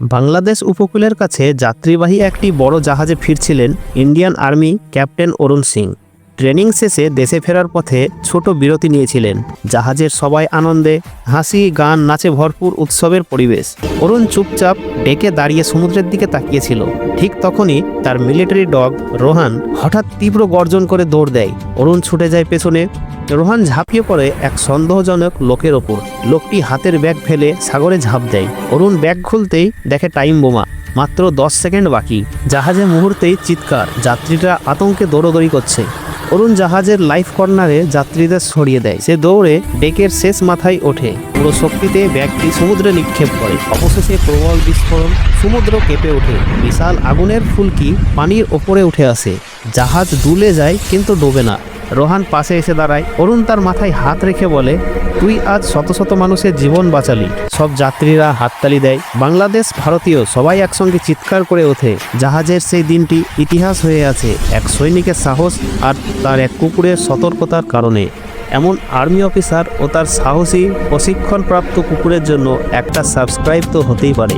বাংলাদেশ উপকূলের কাছে যাত্রীবাহী একটি বড় জাহাজে ফিরছিলেন Indian army captain Arun Singh. Training শেষে দেশে ফেরার পথে ছোট বিরতি নিয়েছিলেন। জাহাজের সবাই আনন্দে হাসি, গান, নাচে ভরপুর উৎসবের পরিবেশ। অরুণ চুপচাপ ডেকে দাঁড়িয়ে সমুদ্রের দিকে তাকিয়েছিল। ঠিক তখনই তার মিলিটারি ডগ রোহান হঠাৎ তীব্র গর্জন করে দৌড় দেয়। অরুণ ছুটে যায় পেছনে। রোহান ঝাঁপিয়ে পড়ে এক সন্দেহজনক লোকের ওপর। লোকটি হাতের ব্যাগ ফেলে সাগরে ঝাঁপ দেয়। অরুণ ব্যাগ খুলতেই দেখে টাইম বোমা, মাত্র দশ সেকেন্ড বাকি। জাহাজে মুহূর্তেই চিৎকার, যাত্রীরা আতঙ্কে দৌড়দৌড়ি করছে। অরুণ জাহাজের লাইফ কর্নারে যাত্রীদের সরিয়ে দেয়। সে দৌড়ে ডেকের শেষ মাথায় ওঠে। পুরো শক্তিতে ব্যাগটি সমুদ্রে নিক্ষেপ করে। অবশেষে প্রবল বিস্ফোরণ সমুদ্র কেঁপে ওঠে। বিশাল আগুনের ফুলকি পানির ওপরে উঠে আসে। জাহাজ দুলে যায় কিন্তু ডোবে না। রোহান পাশে এসে দাঁড়ায়। অরুণ তার মাথায় হাত রেখে বলে, তুই আজ শত শত মানুষের জীবন বাঁচালি। সব যাত্রীরা হাততালি দেয়। বাংলাদেশ, ভারতীয় সবাই একসঙ্গে চিৎকার করে ওঠে। জাহাজের সেই দিনটি ইতিহাস হয়ে আছে। এক সৈনিকের সাহস আর তার এক কুকুরের সতর্কতার কারণে। এমন আর্মি অফিসার ও তার সাহসী প্রশিক্ষণপ্রাপ্ত কুকুরের জন্য একটা সাবস্ক্রাইব তো হতেই পারে।